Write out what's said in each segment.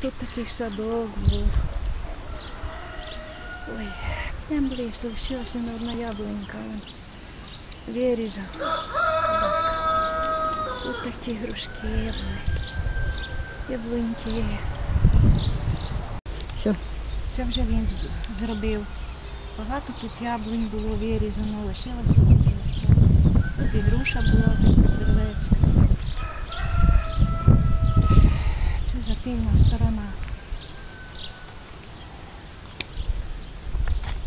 Тут такий садок був. Ой, там близько, все, не одна яблунька. Вирізав. Тут такі грушки, яблуньки. Яблуньки. Все. Це вже він зробив. Багато тут яблунь було вирізано, лишилося тільки. Тут і груша була така здоровецька. Запільна сторона.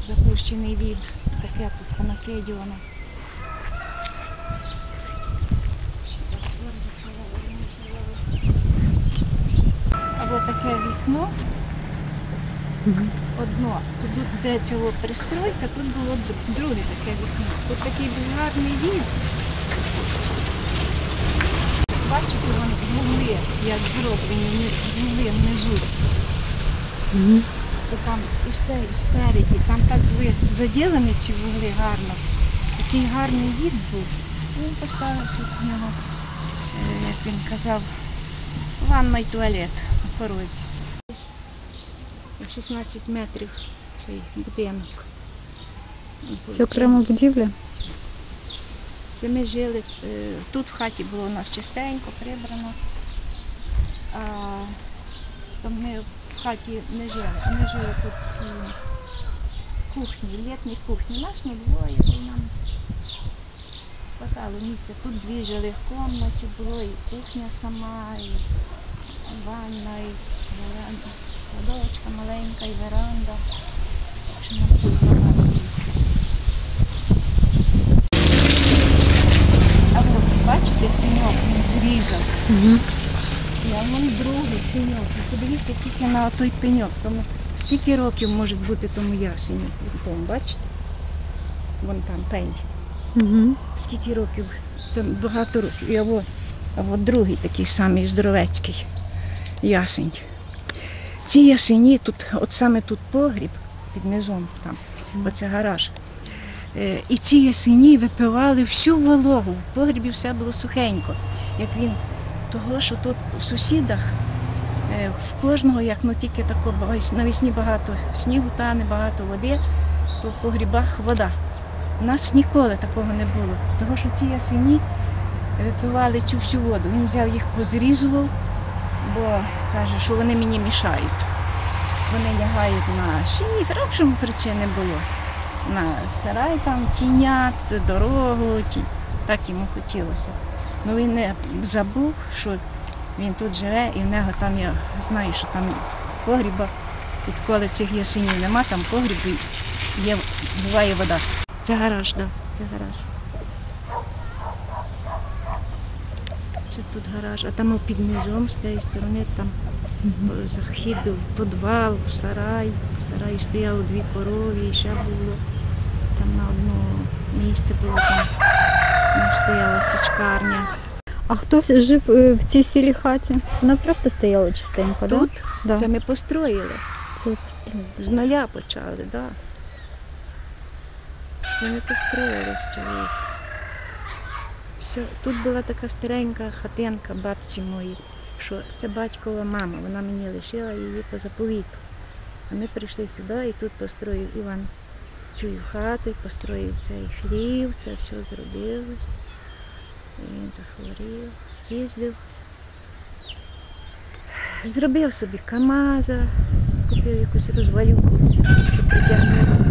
Запущений від. Таке тут понакидювано. Або таке вікно. Одно. Тут де цього пристройка, тут було друге таке вікно. Тут такий гарний від. Бачите, вон вугли, як зроблені, ні- вугли внизу. То там і з цієї спереді, там так були заділені ці вугли гарно. Такий гарний від був. Він поставив тут в нього, е, як він казав, ванна й туалет на порозі. 16 метрів цей будинок. Це окрема будівля. Це ми жили, е, тут в хаті було у нас чистенько, прибрано. А то ми в хаті не жили. Ми жили тут в кухні, в літній кухні. Нас не було, і нам хватало місця. Тут дві жили в кімнаті, було і кухня сама, і ванна, і кладовочка маленька, і веранда. Що нам тут багато місця. А от бачите, пеньок зрізав. А вон другий пеньок. Подивіться тільки на той пеньок. Тому скільки років може бути тому ясені? Тому, бачите? Вон там пень. Угу. Скільки років? Там багато років. І а от, другий такий самий здоровецький ясень. Ці ясені тут, от саме тут погріб під низом, там, оце гараж. Е, І ці ясені випивали всю вологу. В погрібі все було сухенько. Як він того, що тут у сусідах е, в кожного, як ну тільки тако навесні багато снігу тане, багато води, то в погрібах вода. У нас ніколи такого не було. Того, що ці ясені випивали цю всю воду. Він взяв їх, позрізував, бо каже, що вони мені мішають. Вони лягають на шифер, в причини було. На сарай там тінят, дорогу, так йому хотілося. Ну він не забув, що він тут живе і в нього там, я знаю, що там погріба, відколи цих ясенів нема, там погріб і є, буває вода. Це гараж, так, да, це гараж. Це тут гараж, а там під низом з цієї сторони там захід в підвал, в сарай. В сараї стояло дві корові, і ще було. Там на одному місці було, там стояла січкарня. А хто жив е, в цій сілій хаті? Вона просто стояла чистенько, да? Тут Да. це ми построїли. Це построєно. З нуля почали, так. Да. Це ми построїли з чоловіком. Все. Тут була така старенька хатинка бабці моїй, що це батькова мама, вона мені лишила її по заповіту. А ми прийшли сюди і тут построїв Іван цю хату, построїв цей хлів, це все зробили. І він захворів, їздив. Зробив собі Камаза, купив якусь розвалюку, щоб притягнути